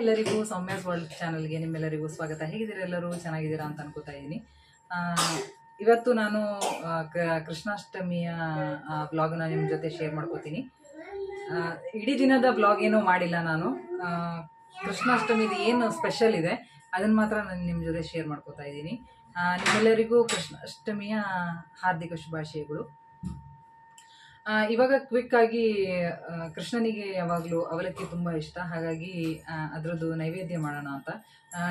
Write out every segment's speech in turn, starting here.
ಎಲ್ಲರಿಗೂ ಸೌಮ್ಯಾಸ್ ವರ್ಲ್ಡ್ ಚಾನಲ್ಗೆ ನಿಮ್ಮೆಲ್ಲರಿಗೂ ಸ್ವಾಗತ. ಹೇಗಿದ್ದೀರಾ ಎಲ್ಲರೂ? ಚೆನ್ನಾಗಿದ್ದೀರಾ ಅಂತ ಅನ್ಕೋತಾ ಇದ್ದೀನಿ. ಇವತ್ತು ನಾನು ಕೃಷ್ಣಾಷ್ಟಮಿಯ ಬ್ಲಾಗ್ನ ನಿಮ್ಮ ಜೊತೆ ಶೇರ್ ಮಾಡ್ಕೋತೀನಿ. ಇಡೀ ದಿನದ ಬ್ಲಾಗ್ ಏನೂ ಮಾಡಿಲ್ಲ ನಾನು. ಕೃಷ್ಣಾಷ್ಟಮಿದು ಏನು ಸ್ಪೆಷಲ್ ಇದೆ ಅದನ್ನು ಮಾತ್ರ ನಾನು ನಿಮ್ಮ ಜೊತೆ ಶೇರ್ ಮಾಡ್ಕೋತಾ ಇದ್ದೀನಿ. ನಿಮ್ಮೆಲ್ಲರಿಗೂ ಕೃಷ್ಣಾಷ್ಟಮಿಯ ಹಾರ್ದಿಕ ಶುಭಾಶಯಗಳು. ಇವಾಗ ಕ್ವಿಕ್ ಆಗಿ ಕೃಷ್ಣನಿಗೆ ಯಾವಾಗಲೂ ಅವಲಕ್ಕಿ ತುಂಬ ಇಷ್ಟ. ಹಾಗಾಗಿ ಅದರದ್ದು ನೈವೇದ್ಯ ಮಾಡೋಣ ಅಂತ.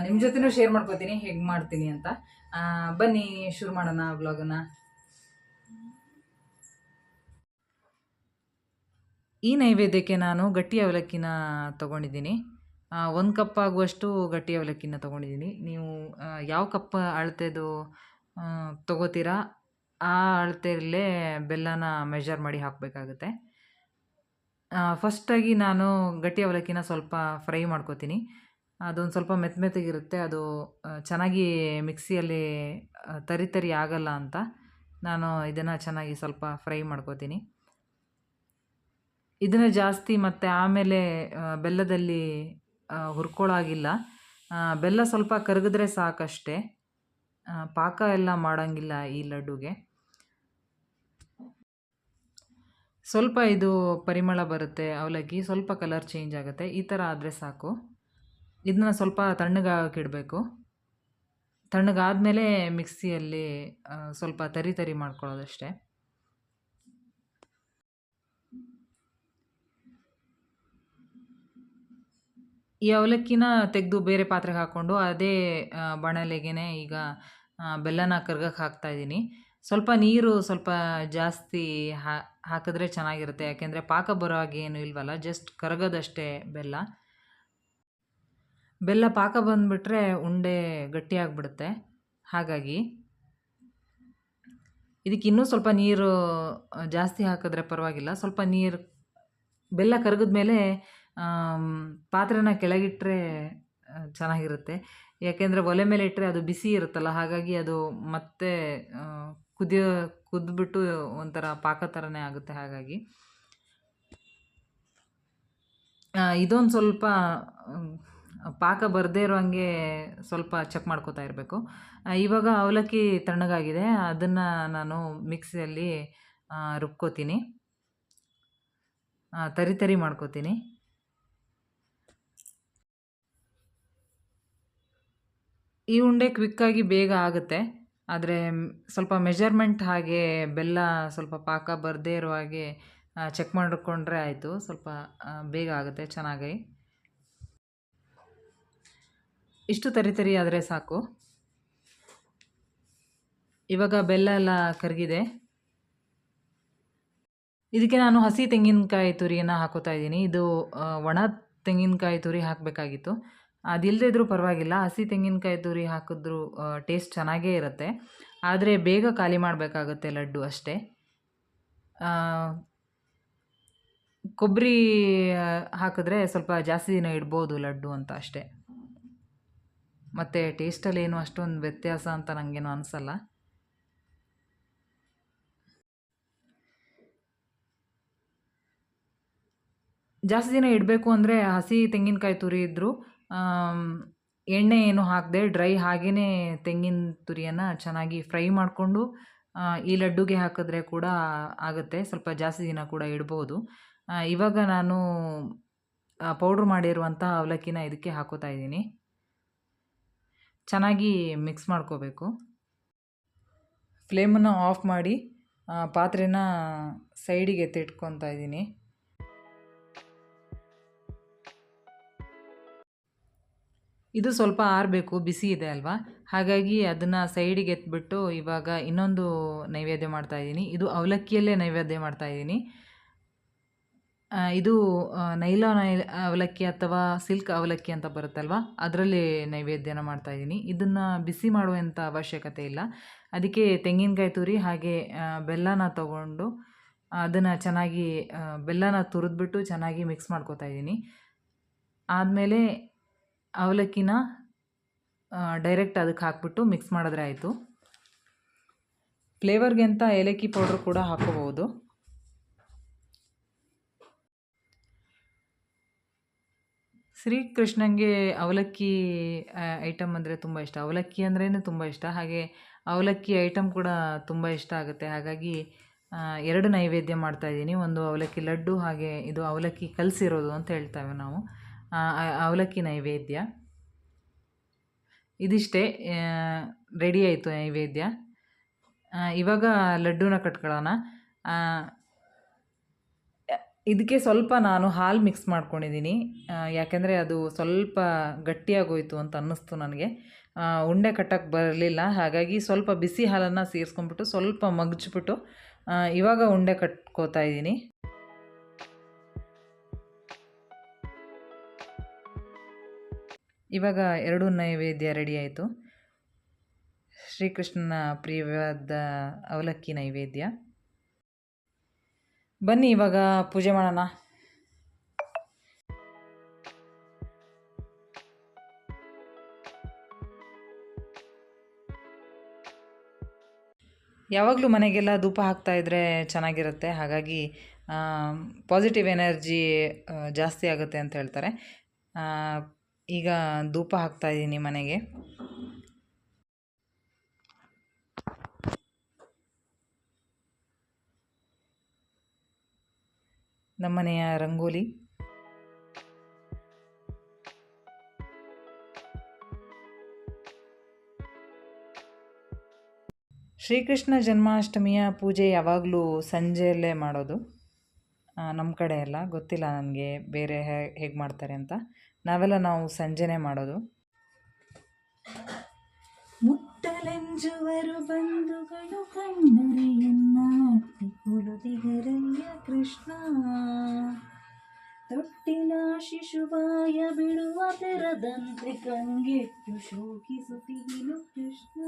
ನಿಮ್ಮ ಜೊತೆನೂ ಶೇರ್ ಮಾಡ್ಕೋತೀನಿ, ಹೇಗೆ ಮಾಡ್ತೀನಿ ಅಂತ. ಬನ್ನಿ, ಶುರು ಮಾಡೋಣ ವ್ಲಾಗನ್ನ ಈ ನೈವೇದ್ಯಕ್ಕೆ ನಾನು ಗಟ್ಟಿ ಅವಲಕ್ಕಿನ ತಗೊಂಡಿದ್ದೀನಿ. ಒಂದು ಕಪ್ ಆಗುವಷ್ಟು ಗಟ್ಟಿ ಅವಲಕ್ಕಿನ ತೊಗೊಂಡಿದ್ದೀನಿ. ನೀವು ಯಾವ ಕಪ್ ಅಳತೆದು ತಗೋತೀರಾ? ಆ ಅಳತೆಯಲ್ಲೇ ಬೆಲ್ಲನ ಮೆಜರ್ ಮಾಡಿ ಹಾಕಬೇಕಾಗುತ್ತೆ. ಫಸ್ಟಾಗಿ ನಾನು ಗಟ್ಟಿ ಅವಲಕ್ಕಿನ ಸ್ವಲ್ಪ ಫ್ರೈ ಮಾಡ್ಕೋತೀನಿ. ಅದೊಂದು ಸ್ವಲ್ಪ ಮೆತ್ತ ಮೆತ್ತಗಿರುತ್ತೆ. ಅದು ಚೆನ್ನಾಗಿ ಮಿಕ್ಸಿಯಲ್ಲಿ ತರಿ ತರಿ ಆಗಲ್ಲ ಅಂತ ನಾನು ಇದನ್ನು ಚೆನ್ನಾಗಿ ಸ್ವಲ್ಪ ಫ್ರೈ ಮಾಡ್ಕೋತೀನಿ. ಇದನ್ನು ಜಾಸ್ತಿ ಮತ್ತು ಆಮೇಲೆ ಬೆಲ್ಲದಲ್ಲಿ ಹುರ್ಕೊಳ್ಳಾಗಿಲ್ಲ ಬೆಲ್ಲ ಸ್ವಲ್ಪ ಕರಗಿದ್ರೆ ಸಾಕಷ್ಟೇ. ಪಾಕ ಎಲ್ಲ ಮಾಡೋಂಗಿಲ್ಲ ಈ ಲಡ್ಡುಗೆ. ಸ್ವಲ್ಪ ಇದು ಪರಿಮಳ ಬರುತ್ತೆ, ಅವಲಕ್ಕಿ, ಸ್ವಲ್ಪ ಕಲರ್ ಚೇಂಜ್ ಆಗುತ್ತೆ, ಈ ಥರ ಆದರೆ ಸಾಕು. ಇದನ್ನ ಸ್ವಲ್ಪ ತಣ್ಣಗಾಕಿಡಬೇಕು ತಣ್ಣಗಾದಮೇಲೆ ಮಿಕ್ಸಿಯಲ್ಲಿ ಸ್ವಲ್ಪ ತರಿ ತರಿ ಮಾಡ್ಕೊಳ್ಳೋದಷ್ಟೇ. ಈ ಅವಲಕ್ಕಿನ ತೆಗೆದು ಬೇರೆ ಪಾತ್ರೆಗೆ ಹಾಕ್ಕೊಂಡು ಅದೇ ಬಾಣಲೆಗೆ ಈಗ ಬೆಲ್ಲನ ಕರ್ಗಕ್ಕೆ ಹಾಕ್ತಾಯಿದ್ದೀನಿ ಸ್ವಲ್ಪ ನೀರು ಸ್ವಲ್ಪ ಜಾಸ್ತಿ ಹಾ ಹಾಕಿದ್ರೆ ಚೆನ್ನಾಗಿರುತ್ತೆ. ಯಾಕೆಂದರೆ ಪಾಕ ಬರೋ ಹಾಗೆ ಏನು ಇಲ್ವಲ್ಲ ಜಸ್ಟ್ ಕರಗೋದಷ್ಟೇ ಬೆಲ್ಲ. ಬೆಲ್ಲ ಪಾಕ ಬಂದುಬಿಟ್ರೆ ಉಂಡೆ ಗಟ್ಟಿಯಾಗ್ಬಿಡುತ್ತೆ ಹಾಗಾಗಿ ಇದಕ್ಕೆ ಇನ್ನೂ ಸ್ವಲ್ಪ ನೀರು ಜಾಸ್ತಿ ಹಾಕಿದ್ರೆ ಪರವಾಗಿಲ್ಲ. ಸ್ವಲ್ಪ ನೀರು, ಬೆಲ್ಲ ಕರಗಿದ ಮೇಲೆ ಪಾತ್ರೆನ ಕೆಳಗಿಟ್ಟರೆ ಚೆನ್ನಾಗಿರುತ್ತೆ. ಯಾಕೆಂದರೆ ಒಲೆ ಮೇಲೆ ಇಟ್ಟರೆ ಅದು ಬಿಸಿ ಇರುತ್ತಲ್ಲ, ಹಾಗಾಗಿ ಅದು ಮತ್ತೆ ಕುದಿಯೋ, ಕುದ್ಬಿಟ್ಟು ಒಂಥರ ಪಾಕ ಥರನೇ ಆಗುತ್ತೆ ಹಾಗಾಗಿ. ಇದೊಂದು ಸ್ವಲ್ಪ ಪಾಕ ಬರದೇ ಇರೋ ಹಾಗೆ ಸ್ವಲ್ಪ ಚೆಕ್ ಮಾಡ್ಕೋತಾ ಇರಬೇಕು. ಇವಾಗ ಅವಲಕ್ಕಿ ತಣ್ಣಗಾಗಿದೆ. ಅದನ್ನು ನಾನು ಮಿಕ್ಸಿಯಲ್ಲಿ ರುಬ್ಕೋತೀನಿ. ತರಿ ತರಿ ಮಾಡ್ಕೋತೀನಿ. ಈ ಉಂಡೆ ಕ್ವಿಕ್ಕಾಗಿ ಬೇಗ ಆಗುತ್ತೆ. ಆದರೆ ಸ್ವಲ್ಪ ಮೆಜರ್ಮೆಂಟ್ ಹಾಗೆ ಬೆಲ್ಲ ಸ್ವಲ್ಪ ಪಾಕ ಬರದೇ ಇರೋ ಹಾಗೆ ಚೆಕ್ ಮಾಡಿಕೊಂಡ್ರೆ ಆಯಿತು. ಸ್ವಲ್ಪ ಬೇಗ ಆಗುತ್ತೆ, ಚೆನ್ನಾಗಿ. ಇಷ್ಟು ತರಿ ತರಿ ಆದರೆ ಸಾಕು. ಇವಾಗ ಬೆಲ್ಲ ಎಲ್ಲ ಕರಗಿದೆ. ಇದಕ್ಕೆ ನಾನು ಹಸಿ ತೆಂಗಿನಕಾಯಿ ತುರಿಯನ್ನು ಹಾಕೋತಾ ಇದ್ದೀನಿ. ಇದು ಒಣ ತೆಂಗಿನಕಾಯಿ ತುರಿ ಹಾಕಬೇಕಾಗಿತ್ತು. ಅದಿಲ್ಲದೇ ಇದ್ರೂ ಪರವಾಗಿಲ್ಲ. ಹಸಿ ತೆಂಗಿನಕಾಯಿ ತುರಿ ಹಾಕಿದ್ರೂ ಟೇಸ್ಟ್ ಚೆನ್ನಾಗೇ ಇರುತ್ತೆ. ಆದರೆ ಬೇಗ ಖಾಲಿ ಮಾಡಬೇಕಾಗುತ್ತೆ ಲಡ್ಡು ಅಷ್ಟೇ. ಕೊಬ್ಬರಿ ಹಾಕಿದ್ರೆ ಸ್ವಲ್ಪ ಜಾಸ್ತಿ ದಿನ ಇಡ್ಬೋದು ಲಡ್ಡು ಅಂತ ಅಷ್ಟೇ. ಮತ್ತು ಟೇಸ್ಟಲ್ಲಿ ಏನು ಅಷ್ಟೊಂದು ವ್ಯತ್ಯಾಸ ಅಂತ ನನಗೇನು ಅನಿಸಲ್ಲ. ಜಾಸ್ತಿ ದಿನ ಇಡಬೇಕು ಅಂದರೆ ಹಸಿ ತೆಂಗಿನಕಾಯಿ ತುರಿ ಇದ್ದರೂ ಎಣ್ಣೆ ಏನು ಹಾಕದೆ ಡ್ರೈ ಹಾಗೇ ತೆಂಗಿನ ತುರಿಯನ್ನು ಚೆನ್ನಾಗಿ ಫ್ರೈ ಮಾಡಿಕೊಂಡು ಈ ಲಡ್ಡುಗೆ ಹಾಕಿದ್ರೆ ಕೂಡ ಆಗುತ್ತೆ. ಸ್ವಲ್ಪ ಜಾಸ್ತಿ ದಿನ ಕೂಡ ಇಡ್ಬೋದು. ಇವಾಗ ನಾನು ಪೌಡ್ರ್ ಮಾಡಿರುವಂಥ ಅವಲಕ್ಕಿನ ಇದಕ್ಕೆ ಹಾಕೋತಾ ಇದ್ದೀನಿ. ಚೆನ್ನಾಗಿ ಮಿಕ್ಸ್ ಮಾಡ್ಕೋಬೇಕು. ಫ್ಲೇಮನ್ನು ಆಫ್ ಮಾಡಿ ಪಾತ್ರೆನ ಸೈಡಿಗೆ ತಿಟ್ಕೊತಾ ಇದ್ದೀನಿ. ಇದು ಸ್ವಲ್ಪ ಆರಬೇಕು, ಬಿಸಿ ಇದೆ ಅಲ್ವಾ? ಹಾಗಾಗಿ ಅದನ್ನು ಸೈಡಿಗೆ ಎತ್ಬಿಟ್ಟು ಇವಾಗ ಇನ್ನೊಂದು ನೈವೇದ್ಯ ಮಾಡ್ತಾ ಇದ್ದೀನಿ. ಇದು ಅವಲಕ್ಕಿಯಲ್ಲೇ ನೈವೇದ್ಯ ಮಾಡ್ತಾ ಇದ್ದೀನಿ. ಇದು ನೈಲಾ ನೈಲಾನ್ ಅವಲಕ್ಕಿ ಅಥವಾ ಸಿಲ್ಕ್ ಅವಲಕ್ಕಿ ಅಂತ ಬರುತ್ತಲ್ವ? ಅದರಲ್ಲಿ ನೈವೇದ್ಯನ ಮಾಡ್ತಾ ಇದ್ದೀನಿ. ಇದನ್ನು ಬಿಸಿ ಮಾಡುವಂಥ ಅವಶ್ಯಕತೆ ಇಲ್ಲ. ಅದಕ್ಕೆ ತೆಂಗಿನಕಾಯಿ ತುರಿ ಹಾಗೆ ಬೆಲ್ಲನ ತಗೊಂಡು ಅದನ್ನು ಚೆನ್ನಾಗಿ ಬೆಲ್ಲನ ತುರಿದ್ಬಿಟ್ಟು ಚೆನ್ನಾಗಿ ಮಿಕ್ಸ್ ಮಾಡ್ಕೊತಾ ಇದ್ದೀನಿ. ಆದಮೇಲೆ ಅವಲಕ್ಕಿನ ಡೈರೆಕ್ಟ್ ಅದಕ್ಕೆ ಹಾಕ್ಬಿಟ್ಟು ಮಿಕ್ಸ್ ಮಾಡಿದ್ರೆ ಆಯಿತು. ಫ್ಲೇವರ್ಗೆ ಅಂತ ಏಲಕ್ಕಿ ಪೌಡ್ರ್ ಕೂಡ ಹಾಕೋಬಹುದು ಶ್ರೀಕೃಷ್ಣಂಗೆ ಅವಲಕ್ಕಿ ಐಟಮ್ ಅಂದರೆ ತುಂಬ ಇಷ್ಟ. ಅವಲಕ್ಕಿ ಅಂದ್ರೇ ತುಂಬ ಇಷ್ಟ. ಹಾಗೆ ಅವಲಕ್ಕಿ ಐಟಮ್ ಕೂಡ ತುಂಬ ಇಷ್ಟ ಆಗುತ್ತೆ. ಹಾಗಾಗಿ ಎರಡು ನೈವೇದ್ಯ ಮಾಡ್ತಾ ಇದ್ದೀನಿ. ಒಂದು ಅವಲಕ್ಕಿ ಲಡ್ಡು, ಹಾಗೆ ಇದು ಅವಲಕ್ಕಿ ಕಲಸಿರೋದು ಅಂತ ಹೇಳ್ತೇವೆ ನಾವು. ಅವಲಕ್ಕಿ ನೈವೇದ್ಯ. ಇದಿಷ್ಟೇ ರೆಡಿ ಆಯಿತು ನೈವೇದ್ಯ. ಇವಾಗ ಲಡ್ಡೂನ ಕಟ್ಕೊಳ್ಳೋಣ. ಇದಕ್ಕೆ ಸ್ವಲ್ಪ ನಾನು ಹಾಲು ಮಿಕ್ಸ್ ಮಾಡ್ಕೊಂಡಿದ್ದೀನಿ. ಯಾಕೆಂದರೆ ಅದು ಸ್ವಲ್ಪ ಗಟ್ಟಿಯಾಗೋಯಿತು ಅಂತ ಅನ್ನಿಸ್ತು ನನಗೆ. ಉಂಡೆ ಕಟ್ಟಕ್ಕೆ ಬರಲಿಲ್ಲ. ಹಾಗಾಗಿ ಸ್ವಲ್ಪ ಬಿಸಿ ಹಾಲನ್ನು ಸೇರಿಸ್ಕೊಂಡ್ಬಿಟ್ಟು ಸ್ವಲ್ಪ ಮಗ್ಚ್ಬಿಟ್ಟು ಆ, ಇವಾಗ ಉಂಡೆ ಕಟ್ಕೋತಾ ಇದ್ದೀನಿ. ಇವಾಗ ಎರಡೂ ನೈವೇದ್ಯ ರೆಡಿ ಆಯಿತು. ಶ್ರೀಕೃಷ್ಣನ ಪ್ರಿಯವಾದ ಅವಲಕ್ಕಿ ನೈವೇದ್ಯ. ಬನ್ನಿ ಇವಾಗ ಪೂಜೆ ಮಾಡೋಣ. ಯಾವಾಗಲೂ ಮನೆಗೆಲ್ಲ ಧೂಪ ಹಾಕ್ತಾ ಚೆನ್ನಾಗಿರುತ್ತೆ. ಹಾಗಾಗಿ ಪಾಸಿಟಿವ್ ಎನರ್ಜಿ ಜಾಸ್ತಿ ಆಗುತ್ತೆ ಅಂತ ಹೇಳ್ತಾರೆ. ಈಗ ಧೂಪ ಹಾಕ್ತಾ ಇದ್ದೀನಿ ಮನೆಗೆ. ನಮ್ಮನೆಯ ರಂಗೋಲಿ. ಶ್ರೀಕೃಷ್ಣ ಜನ್ಮಾಷ್ಟಮಿಯ ಪೂಜೆ ಯಾವಾಗಲೂ ಸಂಜೆಯಲ್ಲೇ ಮಾಡೋದು. ನಮ್ಮ ಕಡೆ ಎಲ್ಲ ಗೊತ್ತಿಲ್ಲ ನನಗೆ ಬೇರೆ ಹೇಗೆ ಮಾಡ್ತಾರೆ ಅಂತ. ನಾವೆಲ್ಲ ನಾವು ಸಂಜೆನೇ ಮಾಡೋದು. ಮುಟ್ಟಲೆಂಜುವರು ಬಂಧುಗಳು ಕಣ್ಣರೆಯನ್ನ ಅಟ್ಟಿಕೊಳ್ಳುತ್ತಿಗರಯ್ಯ ಕೃಷ್ಣ. ತೊಟ್ಟಿನ ಶಿಶುವಾಯ ಬಿಡುವ ತೆರದಂತೆ ಕಂಗೆಟ್ಟು ಶೋಕಿಸುತ್ತಿಗಿಲು ಕೃಷ್ಣ.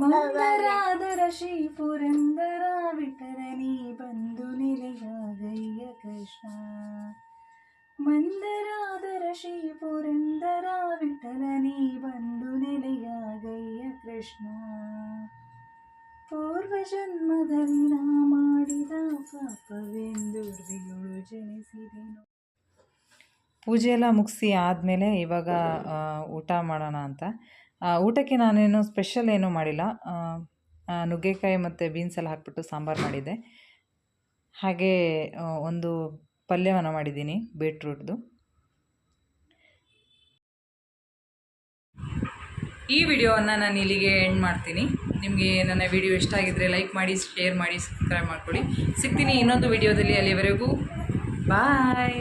ಮಂದರಾದರ ಶ್ರೀ ಪುರಂದರ ವಿಠಲನಿ ಬಂದು ನೆಲೆಯಾಗಯ್ಯ ಕೃಷ್ಣ. ಮಂದರಾದರ ಶ್ರೀ ಪುರಂದರ ವಿಠಲನಿ ಬಂದು ನೆಲೆಯಾಗಯ್ಯ ಕೃಷ್ಣ. ಪೂರ್ವ ಜನ್ಮದಲ್ಲಿ ನಾ ಮಾಡಿದ ಪಾಪವೆಂದು ಋಗಳು ಜನಿಸಿದೆನು. ಪೂಜೆ ಎಲ್ಲ ಮುಗಿಸಿ ಆದಮೇಲೆ ಇವಾಗ ಊಟ ಮಾಡೋಣ ಅಂತ. ಊಟಕ್ಕೆ ನಾನೇನು ಸ್ಪೆಷಲ್ ಏನೂ ಮಾಡಿಲ್ಲ. ನುಗ್ಗೆಕಾಯಿ ಮತ್ತು ಬೀನ್ಸ್ ಎಲ್ಲ ಹಾಕ್ಬಿಟ್ಟು ಸಾಂಬಾರು ಮಾಡಿದ್ದೆ. ಹಾಗೆ ಒಂದು ಪಲ್ಯವನ್ನು ಮಾಡಿದ್ದೀನಿ ಬೀಟ್ರೂಟ್ದು ಈ ವಿಡಿಯೋವನ್ನು ನಾನು ಇಲ್ಲಿಗೆ ಎಂಡ್ ಮಾಡ್ತೀನಿ. ನಿಮಗೆ ನನ್ನ ವಿಡಿಯೋ ಇಷ್ಟ ಆಗಿದ್ದರೆ ಲೈಕ್ ಮಾಡಿ ಶೇರ್ ಮಾಡಿ ಸಬ್ಸ್ಕ್ರೈಬ್ ಮಾಡ್ಕೊಳ್ಳಿ. ಸಿಗ್ತೀನಿ ಇನ್ನೊಂದು ವಿಡಿಯೋದಲ್ಲಿ ಅಲ್ಲಿವರೆಗೂ. ಬಾಯ್